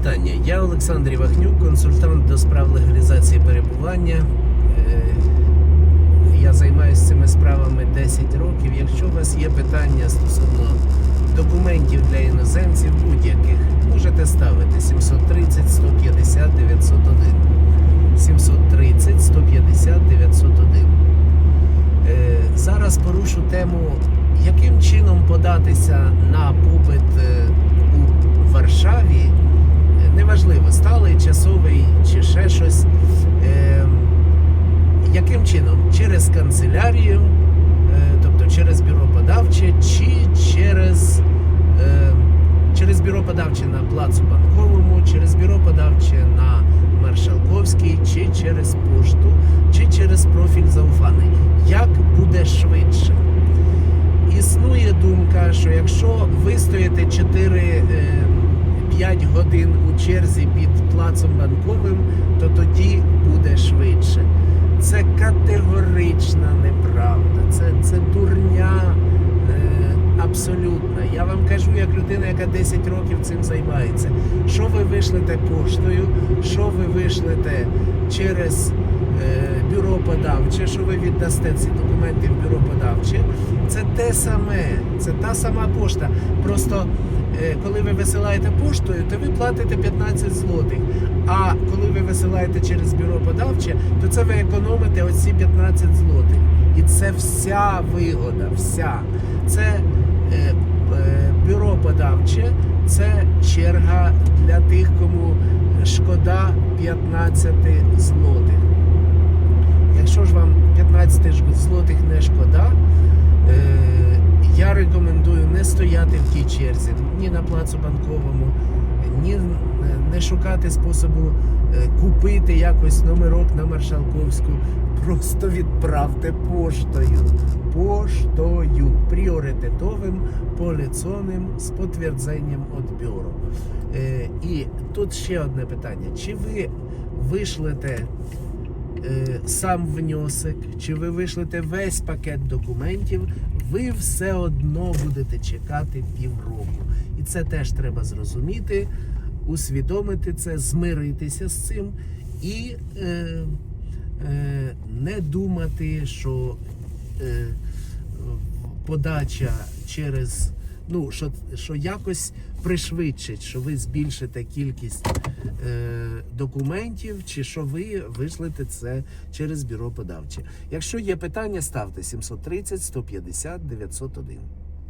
вітання. Я Олександр Івахнюк, консультант до справ легалізації перебування. Е, Я займаюся цими справами 10 років. Якщо у вас є питання стосовно документів для іноземців будь-яких, можете ставити 730 150 901. 730 150 901. Е, Зараз порушу тему, яким чином податися на побит е, у Варшаві. Неважливо, сталий, часовий чи ще щось. Е, Яким чином? Через канцелярію, е, тобто через бюро подавче, чи через, е, через бюро подавче на плацу банковому, через бюро подавче на Маршалковській, чи через пошту, чи через профіль зауфаний. Як буде швидше? Існує думка, що якщо ви стоїте 4-5 годин у черзі під плацом банковим, то тоді буде швидше. Це категорична неправда. Абсолютна. Я вам кажу, як людина, яка 10 років цим займається. Що ви вишлете поштою, що ви вишлете через е, бюро подавче, що ви віддасте ці документи в бюро подавче, це те саме, це та сама пошта. Просто е, коли ви висилаєте поштою, то ви платите 15 злотих. А коли ви висилаєте через бюро подавче, то це ви економите оці 15 злотих. І це вся вигода, вся. Це бюро подавче, це черга для тих, кому шкода 15 злотих. Якщо ж вам 15 злотих не шкода, е, я рекомендую не стояти в тій черзі, ні на плацу банковому, ні е, не шукати способу е, купити якось номерок на Маршалковську. Просто відправте поштою. Поштою пріоритетовим поліцоним з підтвердженням від бюро. Е, і тут ще одне питання: чи ви вишлете е, сам внесок, чи ви вишлете весь пакет документів, ви все одно будете чекати півроку. І це теж треба зрозуміти, усвідомити це, змиритися з цим і е, е, не думати, що подача через. Ну, що, що якось пришвидшить, що ви збільшите кількість е, документів, чи що ви вишлете це через бюро подавче. Якщо є питання, ставте 730 150 901.